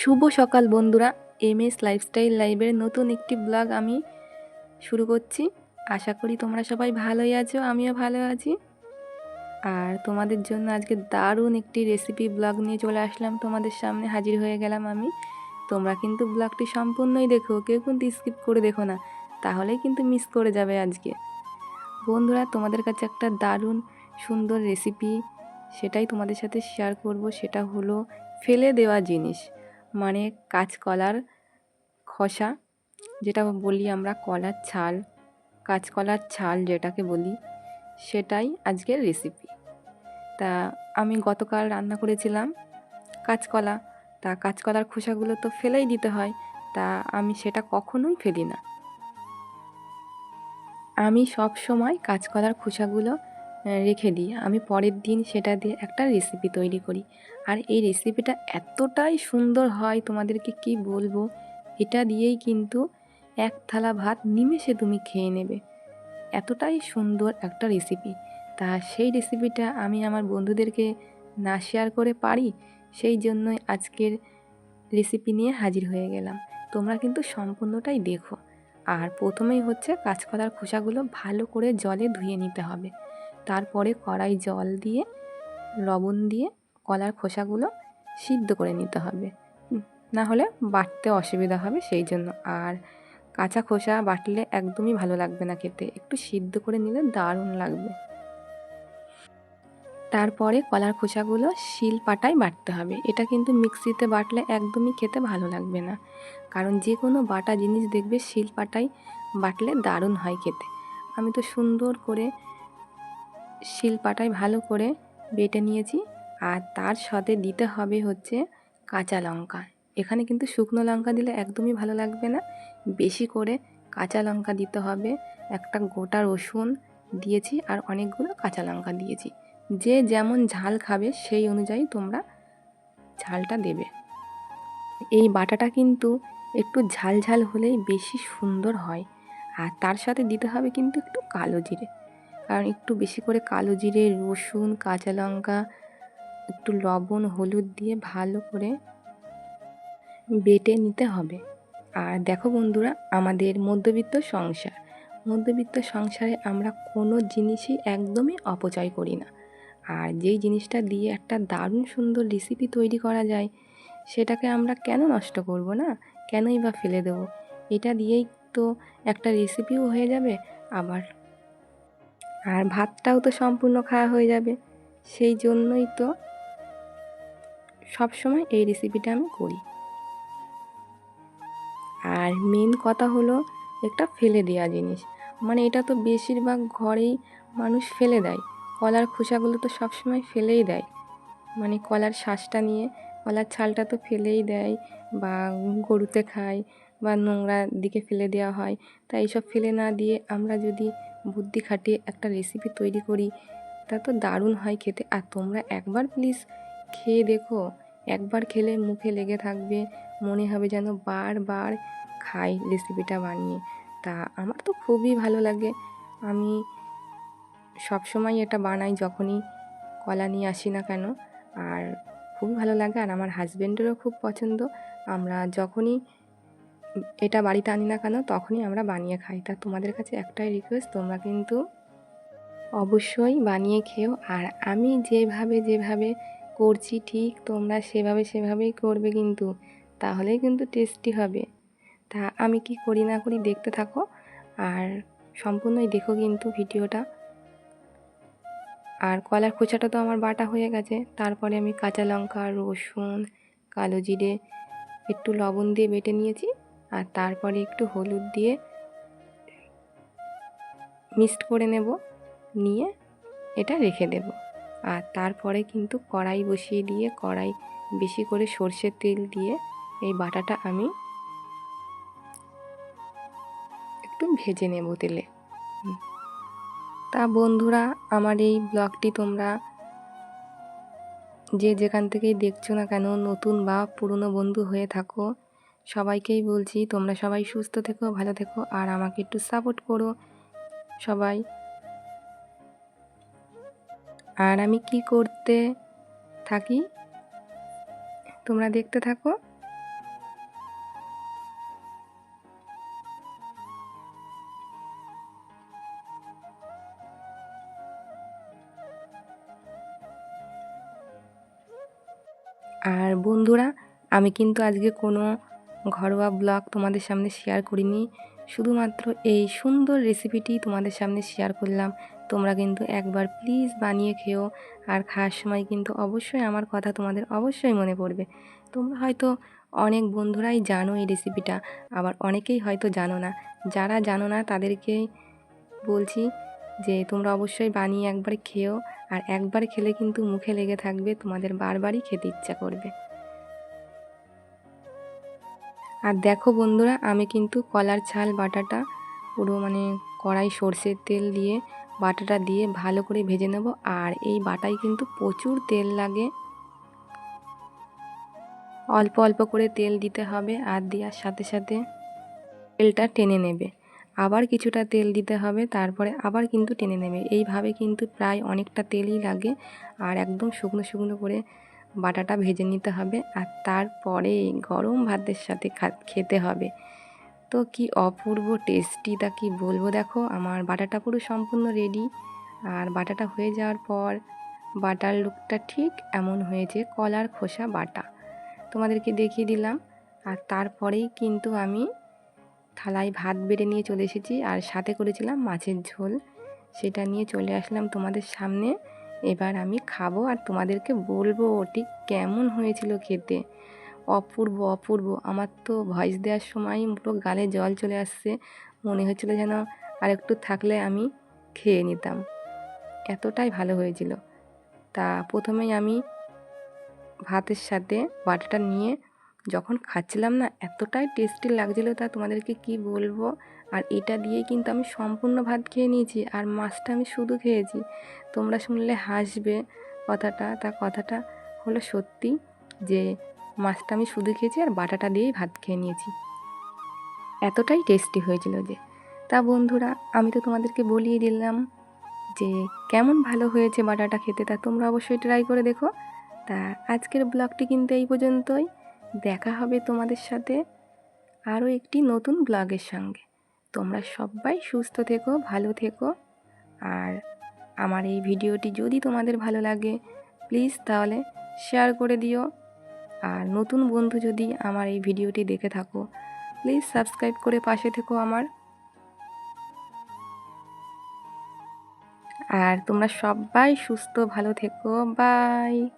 শুভ সকাল বন্ধুরা M S lifestyle লাইভের নতুন একটি ব্লগ আমি শুরু করছি। আশা করি তোমরা সবাই ভালোই আছো, আমিও ভালো আছি। আর তোমাদের জন্য আজকে দারুণ একটি রেসিপি ব্লগ নিয়ে চলে আসলাম। তোমাদের সামনে হাজির হয়ে গেলাম আমি। তোমরা কিন্তু ব্লগটি সম্পূর্ণই দেখো, কেউ কিন্তু স্কিপ করে দেখো না। তাহলে কিন্তু মিস করে যাবে আজকে। বন্ধুরা, তোমাদের কাছে একটা দারুণ সুন্দর রেসিপি সেটাই তোমাদের সাথে শেয়ার করব। সেটা হলো ফেলে দেওয়া জিনিস। মানে কাঁচকলার খোসা, যেটা বলি আমরা কলার ছাল, কাঁচকলার ছাল যেটাকে বলি, সেটাই আজকের রেসিপি তা আমি গতকাল রান্না করেছিলাম কাঁচকলা। তা কাঁচকলার খোসাগুলো তো ফেলেই দিতে হয়, তা আমি সেটা কখনোই ফেলি না। আমি সব সময় কাঁচকলার খোসাগুলো রেখে দিই। আমি পরের দিন সেটা দিয়ে একটা রেসিপি তৈরি করি। আর এই রেসিপিটা এতটাই সুন্দর হয় তোমাদেরকে কি বলব? এটা দিয়েই কিন্তু এক থালা ভাত নিমেষে তুমি খেয়ে নেবে। এতটাই সুন্দর একটা রেসিপি তা সেই রেসিপিটা আমি আমার বন্ধুদেরকে না শেয়ার করে পারি, সেই জন্যই আজকের রেসিপি নিয়ে হাজির হয়ে গেলাম। তোমরা কিন্তু সম্পূর্ণটাই দেখো। আর প্রথমেই হচ্ছে কাঁচকলার খোসাগুলো ভালো করে জলে ধুয়ে নিতে হবে। তারপরে কড়াই জল দিয়ে, লবণ দিয়ে কলার খোসাগুলো সিদ্ধ করে নিতে হবে। না হলে বাটতে অসুবিধা হবে সেই জন্য। আর কাঁচা খোসা বাটলে একদমই ভালো লাগবে না খেতে। একটু সিদ্ধ করে নিলে দারুণ লাগবে। তারপরে কলার খোসাগুলো শিল পাটায় বাটতে হবে। এটা কিন্তু মিক্সিতে বাটলে একদমই খেতে ভালো লাগবে না। কারণ যে কোনো বাটা জিনিস দেখবে শিল পাটায় বাটলে দারুণ হয় খেতে। আমি তো সুন্দর করে শিল পাটায় ভালো করে বেটে নিয়েছি। আর তার সাথে দিতে হবে হচ্ছে কাঁচা লঙ্কা। এখানে কিন্তু শুকনো লঙ্কা দিলে একদমই ভালো লাগবে না। বেশি করে কাঁচা লঙ্কা দিতে হবে। একটা গোটা রসুন দিয়েছি আর অনেকগুলো কাঁচা লঙ্কা দিয়েছি। যে যেমন ঝাল খাবে সেই অনুযায়ী তোমরা ঝালটা দেবে। এই বাটাটা কিন্তু একটু ঝাল ঝাল হলেই বেশি সুন্দর হয়। আর তার সাথে দিতে হবে কিন্তু একটু কালো জিরে। কারণ একটু বেশি করে কালো জিরে, রসুন, কাঁচা লঙ্কা, একটু লবণ, হলুদ দিয়ে ভালো করে বেটে নিতে হবে। আর দেখো বন্ধুরা, আমাদের মধ্যবিত্ত সংসার। মধ্যবিত্ত সংসারে আমরা কোনো জিনিসই একদমই অপচয় করি না। আর যেই জিনিসটা দিয়ে একটা দারুণ সুন্দর রেসিপি তৈরি করা যায়, সেটাকে আমরা কেন নষ্ট করব না? কেনই বা ফেলে দেবো? এটা দিয়েই তো একটা রেসিপিও হয়ে যাবে, আবার আর ভাতটাও তো সম্পূর্ণ খাওয়া হয়ে যাবে। সেই জন্যই তো সবসময় এই রেসিপিটা আমি করি। আর মেন কথা হলো একটা ফেলে দেওয়া জিনিস। মানে এটা তো বেশিরভাগ ঘরেই মানুষ ফেলে দেয়। কলার খোসাগুলো তো সবসময় ফেলেই দেয়। মানে কলার শ্বাসটা নিয়ে, কলার ছালটা তো ফেলেই দেয় বা গরুতে খায় বা নোংরা দিকে ফেলে দেওয়া হয়। তাই এইসব ফেলে না দিয়ে আমরা যদি বুদ্ধি খাটিয়ে একটা রেসিপি তৈরি করি। তা তো দারুণ হয় খেতে। আর তোমরা একবার প্লিজ খেয়ে দেখো। একবার খেলে মুখে লেগে থাকবে। মনে হবে যেন বারবার খাই রেসিপিটা বানিয়ে। তা আমার তো খুবই ভালো লাগে। আমি সবসময় এটা বানাই যখনই কলা নিয়ে আসি না কেন। আর খুবই ভালো লাগে। আর আমার হাজব্যান্ডেরও খুব পছন্দ। আমরা যখনই এটা বাড়িতে আনি না কেন, তখনই আমরা বানিয়ে খাই। তা তোমাদের কাছে একটাই রিকোয়েস্ট তোমরা কিন্তু অবশ্যই বানিয়ে খেও। আর আমি যেভাবে যেভাবে করছি, ঠিক তোমরা সেভাবে সেভাবেই করবে কিন্তু, তাহলেই কিন্তু টেস্টি হবে। তা আমি কি করি না করি দেখতে থাকো। আর সম্পূর্ণই দেখো কিন্তু ভিডিওটা। আর কলার খোঁচাটা তো আমার বাটা হয়ে গেছে। তারপরে আমি কাঁচা লঙ্কা, রসুন, কালো জিরে, একটু লবণ দিয়ে বেটে নিয়েছি। আর তারপরে একটু হলুদ দিয়ে মিক্সড করে নেব, নিয়ে এটা রেখে দেব। আর তারপরে কিন্তু কড়াই বসিয়ে দিয়ে, কড়াই বেশি করে সর্ষের তেল দিয়ে এই বাটাটা আমি একটু ভেজে নেব তেলে। তা বন্ধুরা, আমার এই ব্লগটি তোমরা যে যেখান থেকেই দেখছ না কেন, নতুন বা পুরনো বন্ধু হয়ে থাকো সবাইকেই বলছি, তোমরা সবাই সুস্থ থেকো, ভালো থেকো, আর আমাকে একটু সাপোর্ট করো, সবাই। আর আমি কি করতে থাকি? তোমরা দেখতে থাকো। আর বন্ধুরা, আমি কিন্তু আজকে কোনো ঘরোয়া ব্লগ তোমাদের সামনে শেয়ার করিনি। শুধুমাত্র এই সুন্দর রেসিপিটি তোমাদের সামনে শেয়ার করলাম। তোমরা কিন্তু একবার প্লিজ বানিয়ে খেও। আর খাওয়ার সময় কিন্তু অবশ্যই আমার কথা তোমাদের অবশ্যই মনে পড়বে। তোমরা হয়তো অনেক বন্ধুরাই জানো এই রেসিপিটা আবার অনেকেই হয়তো জানো না। যারা জানো না তাদেরকেই বলছি যে তোমরা অবশ্যই বানিয়ে একবার খেও। আর একবার খেলে কিন্তু মুখে লেগে থাকবে, তোমাদের বারবারই খেতে ইচ্ছা করবে। আর দেখো বন্ধুরা, আমি কিন্তু কলার ছাল বাটাটা পুরো মানে কড়াই সর্ষের তেল দিয়ে বাটাটা দিয়ে ভালো করে ভেজে নেব। আর এই বাটায় কিন্তু প্রচুর তেল লাগে। অল্প অল্প করে তেল দিতে হবে আর দেওয়ার সাথে সাথে তেলটা টেনে নেবে। আবার কিছুটা তেল দিতে হবে, তারপরে আবার কিন্তু টেনে নেবে। এইভাবে কিন্তু প্রায় অনেকটা তেলই লাগে। আর একদম শুকনো শুকনো করে বাটাটা ভেজে নিতে হবে আর তারপরে গরম ভাতের সাথে খেতে হবে। তো কি অপূর্ব টেস্টি তা কি বলব দেখো, আমার বাটাটা পুরো সম্পূর্ণ রেডি আর বাটাটা হয়ে যাওয়ার পর বাটার লুকটা ঠিক এমন হয়েছে কলার খোসা বাটা। তোমাদেরকে দেখিয়ে দিলাম আর তারপরেই কিন্তু আমি থালায় ভাত বেড়ে নিয়ে চলে এসেছি আর সাথে করেছিলাম মাছের ঝোল। সেটা নিয়ে চলে আসলাম তোমাদের সামনে। এবার আমি খাব আর তোমাদেরকে বলব ঠিক কেমন হয়েছিল খেতে। অপূর্ব অপূর্ব। আমার তো ভয়েস দেওয়ার সময় পুরো গালে জল চলে আসছে। মনে হচ্ছিল যেন আর একটু থাকলে আমি খেয়ে নিতাম। এতটাই ভালো হয়েছিল। তা প্রথমেই আমি ভাতের সাথে বাটাটা নিয়ে যখন খাচ্ছিলাম না, এতটাই টেস্টি লাগছিল তা তোমাদেরকে কি বলব? আর এটা দিয়েই কিন্তু আমি সম্পূর্ণ ভাত খেয়ে নিয়েছি, আর মাছটা আমি শুধু খেয়েছি। তোমরা শুনলে হাসবে কথাটা, তা কথাটা হলো সত্যি যে মাছটা আমি শুধু খেয়েছি আর বাটাটা দিয়েই ভাত খেয়ে নিয়েছি। এতটাই টেস্টি হয়েছিল যে। তা বন্ধুরা, আমি তো তোমাদেরকে বলিয়ে দিলাম যে কেমন ভালো হয়েছে বাটাটা খেতে, তা তোমরা অবশ্যই ট্রাই করে দেখো। তা আজকের ব্লগটি কিন্তু এই পর্যন্তই। দেখা হবে তোমাদের সাথে আরও একটি নতুন ব্লগের সঙ্গে। তোমরা সবাই সুস্থ থেকো, ভালো থেকো। আর আমার এই ভিডিওটি যদি তোমাদের ভালো লাগে, প্লিজ তাহলে শেয়ার করে দিও। আর নতুন বন্ধু যদি আমার এই ভিডিওটি দেখে থাকো, প্লিজ সাবস্ক্রাইব করে পাশে থেকো আমার। আর তোমরা সবাই সুস্থ, ভালো থেকো। বাই।